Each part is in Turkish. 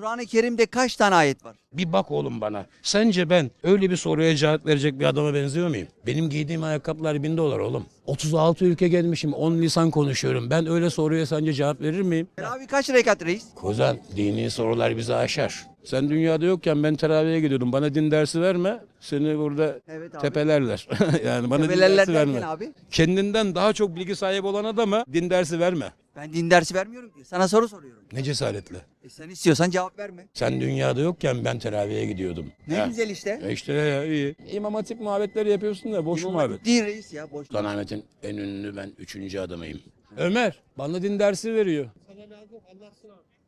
Kur'an-ı Kerim'de kaç tane ayet var? Bir bak oğlum bana. Sence ben öyle bir soruya cevap verecek bir adama benziyor muyum? Benim giydiğim ayakkabılar bin dolar oğlum. 36 ülke gelmişim 10 lisan konuşuyorum. Ben öyle soruya sence cevap verir miyim? Teravih kaç rekat reis? Kuzen dini sorular bizi aşar. Sen dünyada yokken ben teraviye gidiyordum. Bana din dersi verme. Seni burada Evet abi. tepelerler. yani bana din Tepelerler dersi derken verme. abi. Kendinden daha çok bilgi sahibi olan adama din dersi verme. Ben din dersi vermiyorum ki. Sana soru soruyorum. Ne cesaretle. E sen istiyorsan cevap verme. Sen dünyada yokken ben teraviye gidiyordum. Ne Ha. güzel işte. E işte ya iyi. İmam Hatip muhabbetleri yapıyorsun da boş muhabbet. Değil reis ya boş. Sultanahmet'in en ünlü ben üçüncü adamıyım. Ömer bana din dersi veriyor.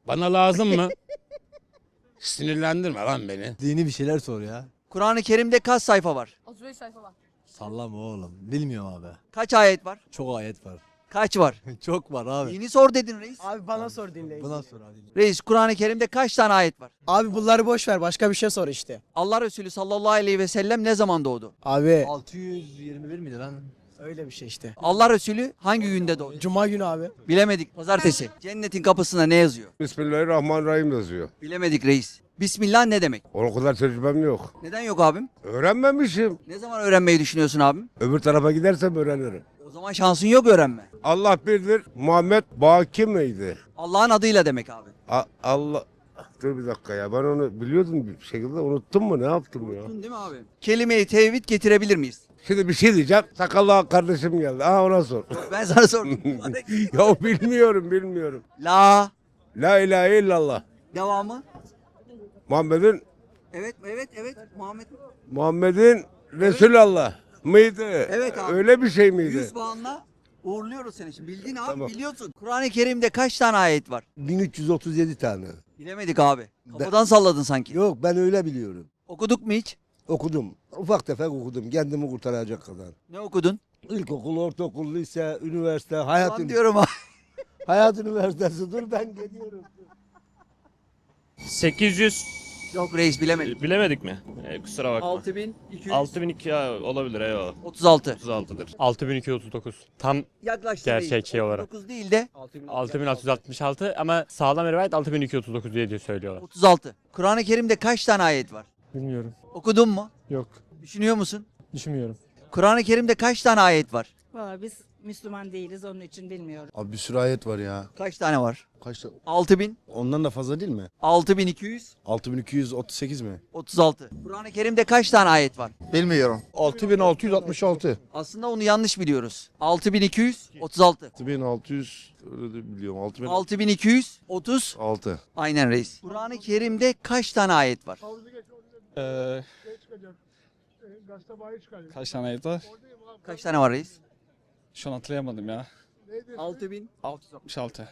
Bana lazım mı? Sinirlendirme lan beni. Dini bir şeyler sor ya. Kur'an-ı Kerim'de kaç sayfa var? 35 sayfa var. Sallama oğlum. Bilmiyorum abi. Kaç ayet var? Çok ayet var. Kaç var? Çok var abi. Dini sor dedin reis. Abi bana sor dinleyin. Buna sor abi. Reis Kur'an-ı Kerim'de kaç tane ayet var? Abi bunları boş ver başka bir şey sor işte. Allah Resulü sallallahu aleyhi ve sellem ne zaman doğdu? Abi 621 miydi lan? öyle bir şey işte. Allah Resulü hangi günde doğdu? Cuma günü abi. Bilemedik. Pazartesi. Cennetin kapısında ne yazıyor? Bismillahirrahmanirrahim yazıyor. Bilemedik reis. Bismillah ne demek? O kadar tecrübem yok. Neden yok abim? Öğrenmemişim. Ne zaman öğrenmeyi düşünüyorsun abim? Öbür tarafa gidersem öğrenirim. Zaman şansın yok öğrenme. Allah birdir. Muhammed Baki miydi? Allah'ın adıyla demek abi. A- Allah... Dur bir dakika ya ben onu biliyordum bir şekilde unuttum mu ne yaptım ya? Değil mi abi? Kelime-i tevhid getirebilir miyiz? Şimdi bir şey diyeceğim. Sakallı kardeşim geldi. Aa ona sor. Ben sana sordum. ya bilmiyorum bilmiyorum. La. La ilahe illallah. Devamı. Muhammed'in Evet, evet, evet. Muhammed. Muhammed'in Resulallah mıydı? Evet abi. Öyle bir şey miydi? 100 puanla uğurluyoruz seni şimdi. Bildin abi, Tamam. biliyorsun. Kur'an-ı Kerim'de kaç tane ayet var? 1337 tane. Bilemedik abi. Kafadan salladın sanki. Yok ben öyle biliyorum. Okuduk mu hiç? Okudum. Ufak tefek okudum. Kendimi kurtaracak kadar. Ne okudun? İlkokul, ortaokul, lise, üniversite, Ulan hayat, diyorum abi. hayat üniversitesi. Dur ben geliyorum. 800 Yok reis bilemedik. bilemedik mi? Ee, kusura bakma. 6236. 6002 ya, olabilir eyvallah. 36'dır. 6239. Tam Yaklaştı Gerçekçi reis. olarak. 39 değil de 6666 ama sağlam rivayet 6239 diye diye söylüyorlar. 36. Kur'an-ı Kerim'de kaç tane ayet var? Bilmiyorum. Okudun mu? Yok. Düşünüyor musun? Düşünmüyorum. Kur'an-ı Kerim'de kaç tane ayet var? Valla biz Müslüman değiliz onun için bilmiyorum. Abi bir sürü ayet var ya. Kaç tane var? Kaç 6000, Ondan da fazla değil mi? 6236. 6238 mi? Kur'an-ı Kerim'de kaç tane ayet var? Bilmiyorum. 6666. Aslında onu yanlış biliyoruz. 6236. 6600 öyle de biliyorum. 6006. 6230. Aynen reis. Kur'an-ı Kerim'de kaç tane ayet var? Ee, kaç tane ayet var? Kaç tane var reis? Şu an hatırlayamadım ya. 6000. 666.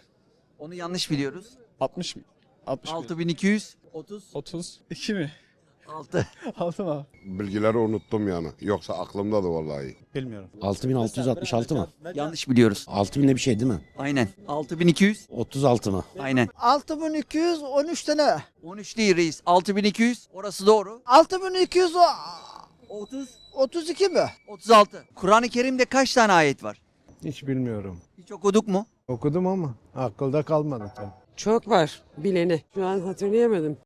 Onu yanlış biliyoruz. 60 mı? 60 6230. 30. 2 mi? 6. 6 mı? Bilgileri unuttum yani. Yoksa aklımda da vallahi. Bilmiyorum. 6666 mı? Yanlış biliyoruz. 6000'de bir şey değil mi? Aynen. 6200. 36 mı? Aynen. 6213 tane. 13 değil reis. 6200. Orası doğru. 6230 30. mi? 36. Kur'an-ı Kerim'de kaç tane ayet var? Hiç bilmiyorum. Hiç okuduk mu? Okudum ama akılda kalmadı tabii. Çok var bileni. Şu an hatırlayamadım.